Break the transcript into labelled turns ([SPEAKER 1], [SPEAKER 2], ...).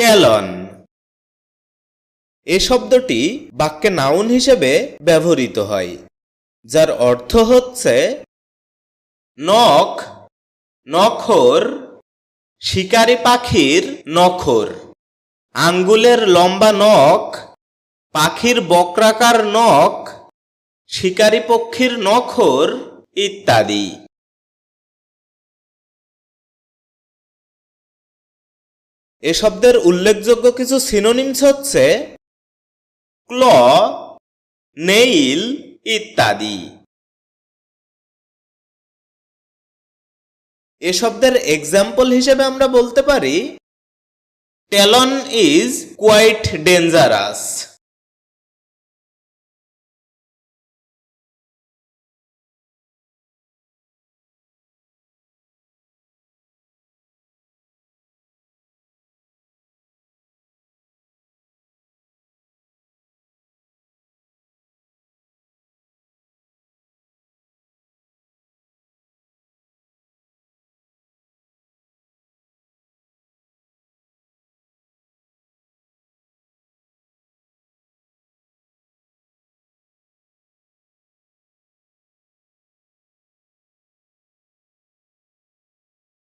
[SPEAKER 1] Talon. এ শব্দটি বাক্যে noun হিসেবে ব্যবহৃত হয়, যার অর্থ হচ্ছে নখ, নখর, শিকারি পাখির নখর, আঙ্গুলের লম্বা নখ, পাখির বক্রাকার নখ, শিকারি পক্ষীর নখর ইত্যাদি। এ শব্দের উল্লেখযোগ্য কিছু সিনোনিমস হচ্ছে ক্ল, নেইল ইত্যাদি। এ শব্দের এক্সাম্পল হিসেবে আমরা বলতে পারি, টেলন ইজ কোয়াইট ডেঞ্জারাস।